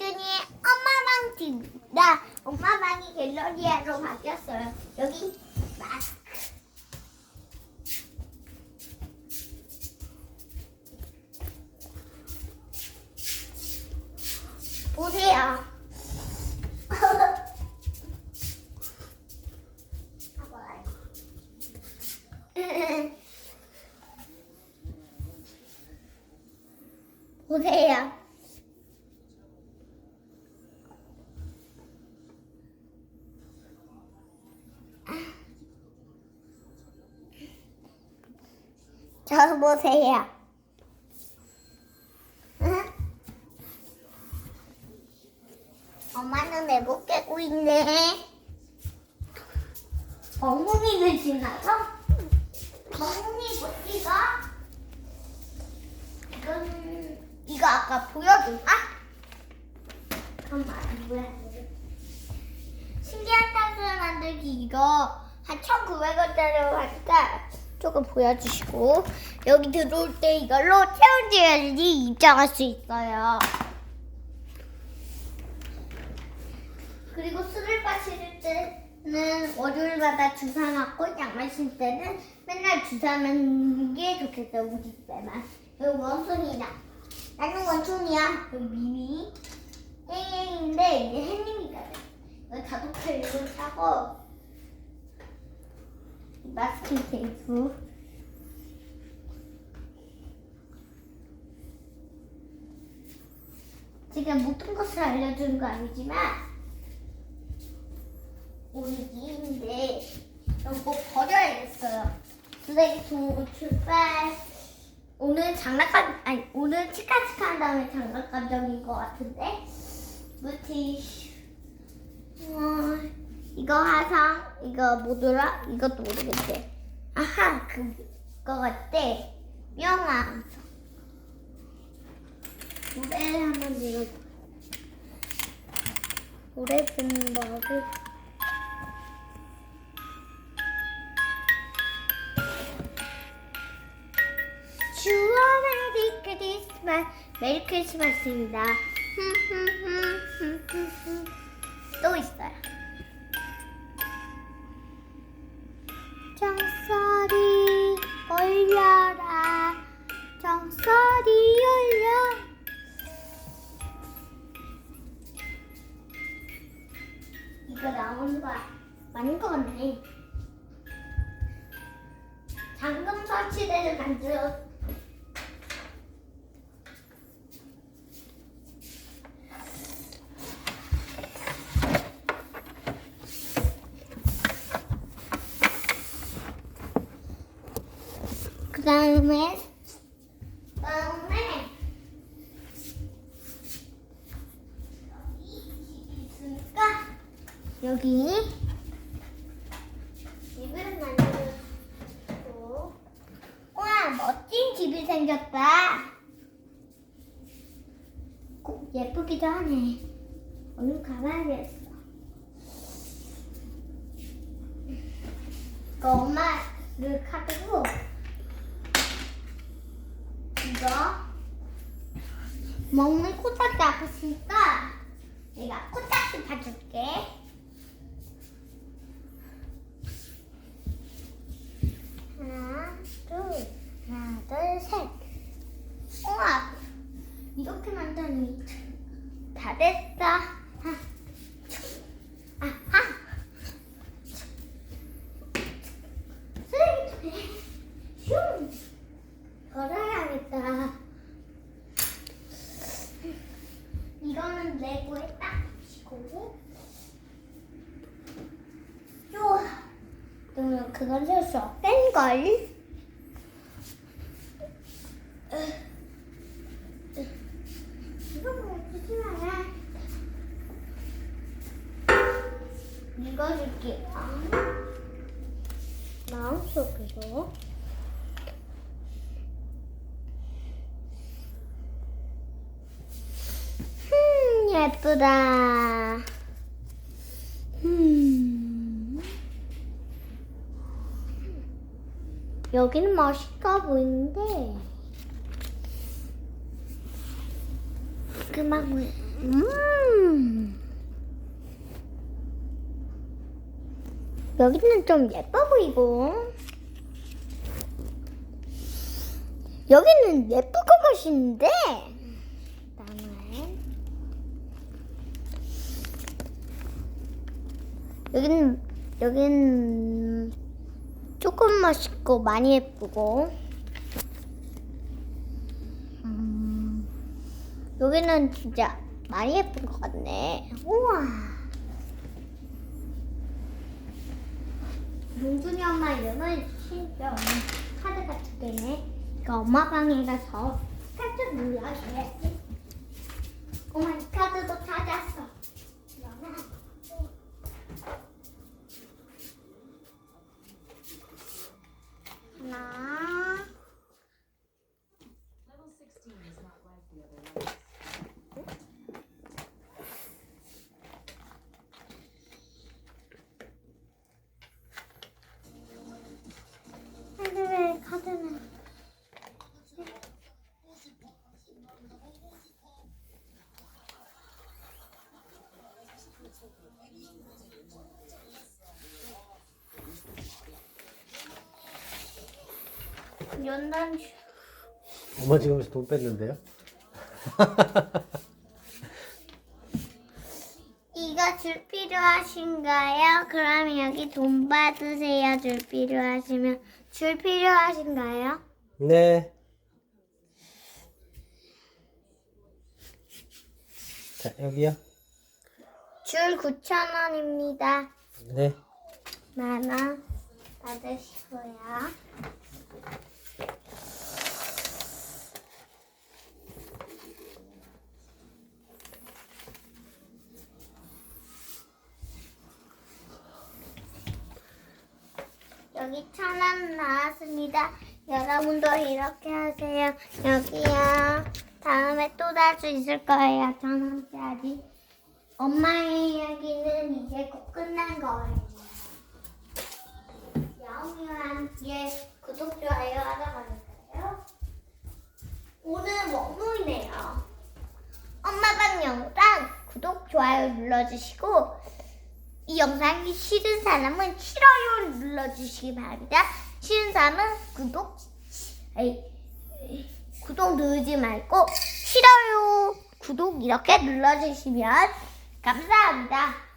우준이의 엄마 방 집. 나 엄마 방이 갤러리아로 바뀌었어요. 여기 마스크. 보세요. 저 보세요. 응? 엄마는 내못 깨고 있네. 멍멍이를 지나서? 멍멍이 못찍가 이건 이거 아까 보여줄까? 잠깐만 뭐야? 신기한 탕수육 만들기 이거 한 1,900원짜리 하니까 조금 보여주시고 여기 들어올 때 이걸로 체온지까지 입장할 수 있어요. 그리고 술을 마실 때는 월요일마다 주사 맞고 약 마실 때는 맨날 주사 맞는 게 좋겠어요 우리 집에만. 여기 원순이다. 나는 원순이야. 여기 미미. 땡땡인데 이제 햇님이가 돼 여기 가독할 이걸 사고 마스킹 테이프 지금 모든 것을 알려주는 거 아니지만 오늘인데 이거 버려야겠어요. 쓰레기통으로 출발. 오늘 장난감 아니 오늘 치카치카 한 다음에 장난감적인 것 같은데 물티슈. 어, 이거 화상 이거 뭐더라? 이것도 모르겠대. 아하 그거 같대. 명함. 노래를 한번 들어줘. 노래 부르는 법을. 주어 메리 크리스마스 메리 크리스마스입니다. 또 있어요. 정설이 올려라. 정설이 여기 집을 만들고 와 멋진 집이 생겼다. 꼭 예쁘기도 하네. 얼른 가봐야겠어. 이거 엄마를 카드고 이거 먹는 코딱지 아팠으니까 내가 코딱지 봐줄게. 하나, 둘, 하나, 둘, 셋. 우와, 이렇게 만드니 다 됐어. 아, 아하. 쓰레기통에 슝. 걸어야겠다. 이거는 레고에 딱 붙이고. 그러면 그건 없댄 걸. 이거 마라. 읽어줄게요. 마음속으로. 음, 예쁘다. 여기는 맛있어 보이는데. 그만. 음. 여기는 좀 예뻐 보이고. 여기는 예쁘고 멋있는데. 나만 여기는 여기는 조금 멋있고 많이 예쁘고 음, 여기는 진짜 많이 예쁜 것 같네 우와 용준이 엄마 이름은 신병 카드가 두 개네. 그러니까 엄마 방에 가서 카드 눌러줘야지. 엄마 이 카드도 찾았어. 그러면 하나, Level 16 is not like the other levels. 근데 왜 카드는? 연단 엄마 지금 돈 뺐는데요? 이거 줄 필요하신가요? 그럼 여기 돈 받으세요. 줄 필요하시면 줄 필요하신가요? 네. 자, 여기요. 줄 9,000원입니다. 네. 만원 받으시고요. 여기 천원 나왔습니다. 여러분도 이렇게 하세요. 여기요. 다음에 또달수 있을 거예요. 천 원짜리. 엄마의 이야기는 이제 곧 끝난 거예요. 야옹이와 함께 구독, 좋아요 하러 가볼까요? 오늘 목요일이네요. 엄마 방 영상 구독, 좋아요 눌러주시고 이 영상이 싫은 사람은 싫어요 눌러주시기 바랍니다. 싫은 사람은 구독, 에이, 구독 누르지 말고 싫어요 구독 이렇게 눌러주시면 감사합니다.